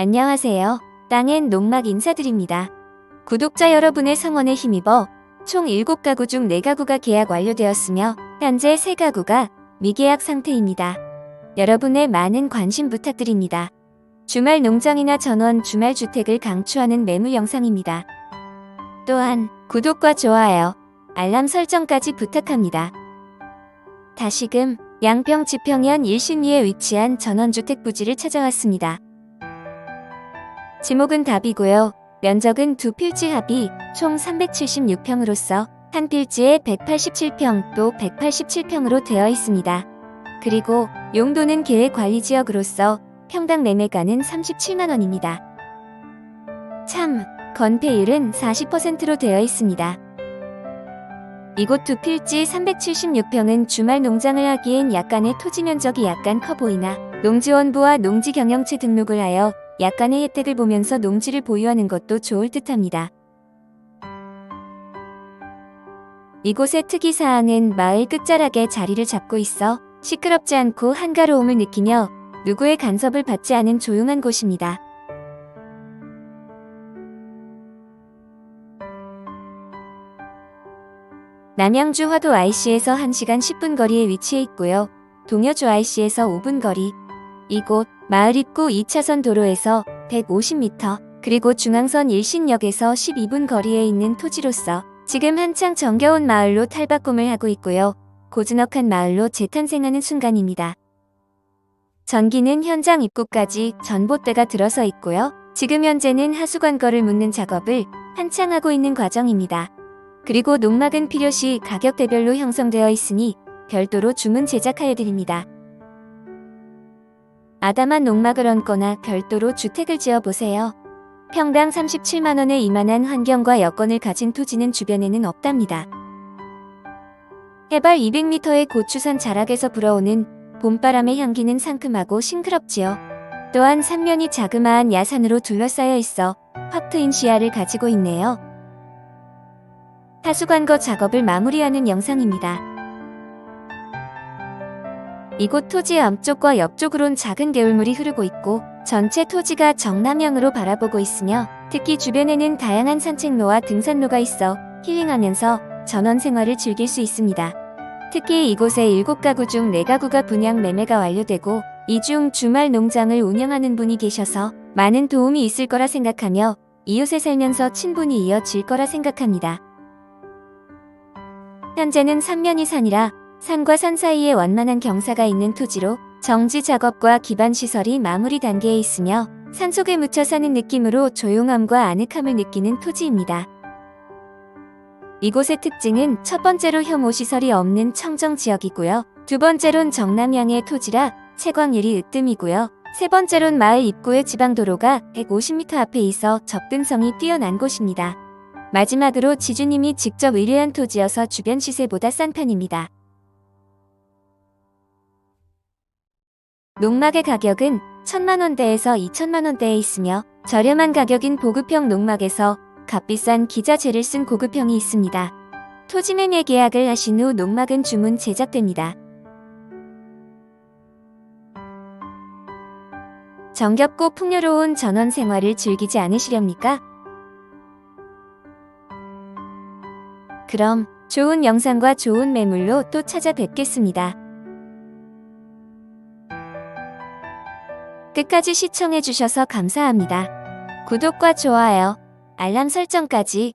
안녕하세요. 땅엔 농막 인사드립니다. 구독자 여러분의 성원에 힘입어 총 7가구 중 4가구가 계약 완료되었으며 현재 3가구가 미계약 상태입니다. 여러분의 많은 관심 부탁드립니다. 주말 농장이나 전원 주말 주택을 강추하는 매물 영상입니다. 또한 구독과 좋아요, 알람 설정까지 부탁합니다. 다시금 양평 지평현 일신리에 위치한 전원주택 부지를 찾아왔습니다. 지목은 답이고요. 면적은 두 필지 합이 총 376평으로서 한 필지에 187평 또 187평으로 되어 있습니다. 그리고 용도는 계획 관리 지역으로서 평당 매매가는 37만 원입니다. 참, 건폐율은 40%로 되어 있습니다. 이곳 두 필지 376평은 주말 농장을 하기엔 약간의 토지 면적이 약간 커 보이나 농지원부와 농지경영체 등록을 하여 약간의 혜택을 보면서 농지를 보유하는 것도 좋을 듯합니다. 이곳의 특이사항은 마을 끝자락에 자리를 잡고 있어 시끄럽지 않고 한가로움을 느끼며 누구의 간섭을 받지 않은 조용한 곳입니다. 남양주 화도 IC에서 1시간 10분 거리에 위치해 있고요. 동여주 IC에서 5분 거리. 이곳 마을 입구 2차선 도로에서 150m 그리고 중앙선 일신역에서 12분 거리에 있는 토지로서 지금 한창 정겨운 마을로 탈바꿈을 하고 있고요. 고즈넉한 마을로 재탄생하는 순간입니다. 전기는 현장 입구까지 전봇대가 들어서 있고요. 지금 현재는 하수관거를 묻는 작업을 한창 하고 있는 과정입니다. 그리고 농막은 필요시 가격 대별로 형성되어 있으니 별도로 주문 제작하여 드립니다. 아담한 농막을 얹거나 별도로 주택을 지어 보세요. 평당 37만원의 이만한 환경과 여건을 가진 토지는 주변에는 없답니다. 해발 200m의 고추산 자락에서 불어오는 봄바람의 향기는 상큼하고 싱그럽지요. 또한 삼면이 자그마한 야산으로 둘러싸여 있어 확 트인 시야를 가지고 있네요. 하수관거 작업을 마무리하는 영상입니다. 이곳 토지의 앞쪽과 옆쪽으론 작은 개울물이 흐르고 있고 전체 토지가 정남향으로 바라보고 있으며 특히 주변에는 다양한 산책로와 등산로가 있어 힐링하면서 전원 생활을 즐길 수 있습니다. 특히 이곳에 7가구 중 4가구가 분양 매매가 완료되고 이 중 주말 농장을 운영하는 분이 계셔서 많은 도움이 있을 거라 생각하며 이웃에 살면서 친분이 이어질 거라 생각합니다. 현재는 삼면이 산이라 산과 산 사이에 원만한 경사가 있는 토지로 정지 작업과 기반 시설이 마무리 단계에 있으며 산 속에 묻혀 사는 느낌으로 조용함과 아늑함을 느끼는 토지입니다. 이곳의 특징은 첫 번째로 혐오 시설이 없는 청정 지역이고요. 두 번째론 정남향의 토지라 채광률이 으뜸이고요. 세 번째론 마을 입구의 지방도로가 150m 앞에 있어 접근성이 뛰어난 곳입니다. 마지막으로 지주님이 직접 의뢰한 토지여서 주변 시세보다 싼 편입니다. 농막의 가격은 1천만원대에서 2천만원대에 있으며 저렴한 가격인 보급형 농막에서 값비싼 기자재를 쓴 고급형이 있습니다. 토지 매매 계약을 하신 후 농막은 주문 제작됩니다. 정겹고 풍요로운 전원 생활을 즐기지 않으시렵니까? 그럼 좋은 영상과 좋은 매물로 또 찾아뵙겠습니다. 끝까지 시청해주셔서 감사합니다. 구독과 좋아요, 알람 설정까지